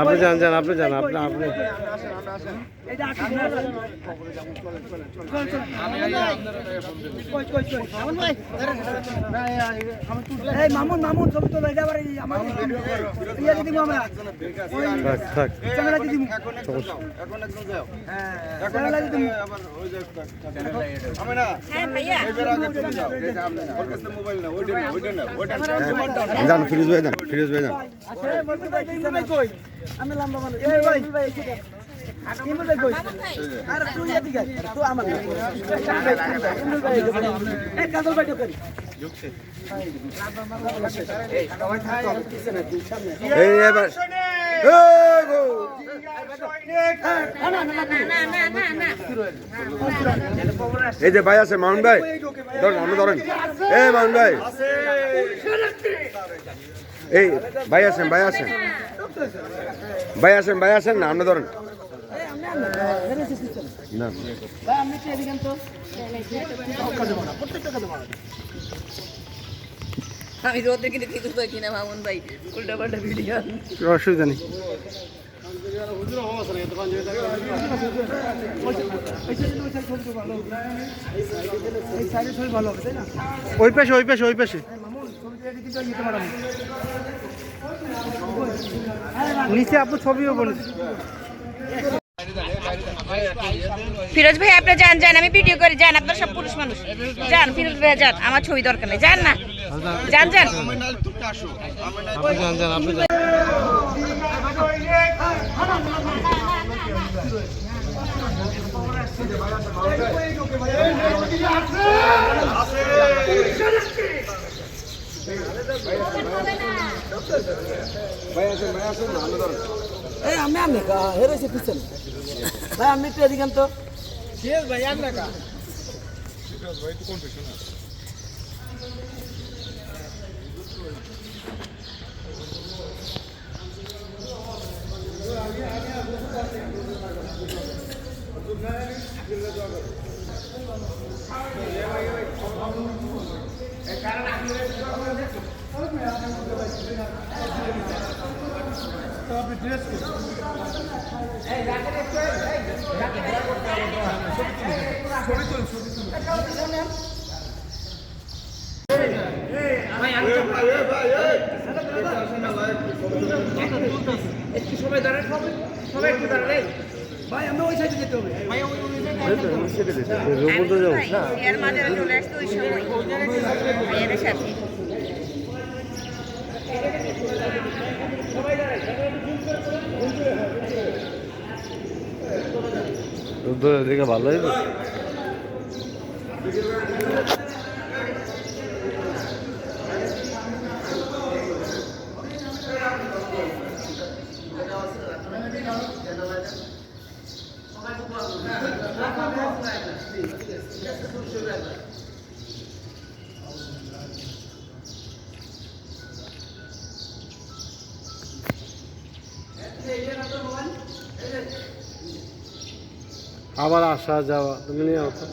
আপনি যান, যান, আপনি যান আপনি আপনি। মামুন মামুন ছবি তো আমার। ইয়ে দিদি মামা থাক থাক। হ্যাঁ হ্যাঁ। যান ফিরোজ ভাই যান ফিরোজ ভাই যান। আমি লম্বা মানুষ। এই এবার এই যে ভাই আছে মাউন্ট ভাই। ধরেন ধরেন। এই মাউন্ট ভাই। এই, ভাই আছেন ভাই আছেন ভাই আছেন ভাই আছেন না, আপনি ধরেন। না। আমি রোদে কিনে কিছু পাই কিনা মামুন ভাই। উল্টা পাল্টা ভিডিও অসুবিধা নেই। ওই পাশে ওই পাশে ওই পাশে। নিচে আপু ছবিও বলেছে ফিরোজ ভাই আপনি যান যান আমি ভিডিও করে যান আপনার সব পুরুষ মানুষ। যান ফিরোজ ভাই যান আমার ছবি দরকার নেই যান না। যান যান। আমি আমি না আপনি যান যান আপনি যান ভাই আছেন ভাই আছেন না আমি ধরেন এই আমি আমি কা হেরেছে পিছনে ভাই আমি তো এদিকে তো শেষ ভাই আমি কা ভাই আমি ওই সাইডে যেতে হবে রূপন্ত যাব এর মাঝে চলে আসতো ওই সময় ভাইয়াদের সাথে রূপন্তর দিকে ভালো হইবে আবার আসা যাওয়া তুমি নিয়ে আসো।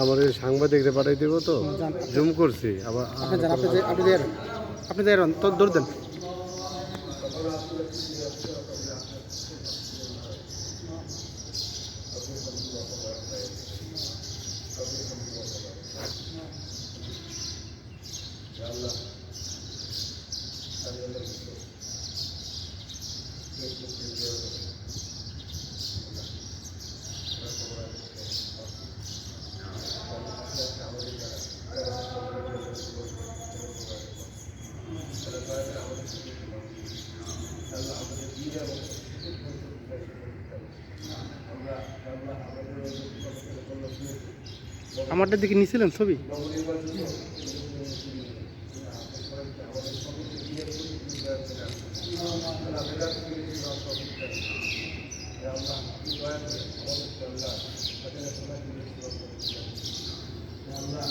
আমার এই সাংবাদিকরা পাঠাই দেবো তো। জুম করছি আবার আপনি আপনি যে- আপনি দেন। আপনি দেন আমারটার দিকে নিছিলেন ছবি? আল্লাহ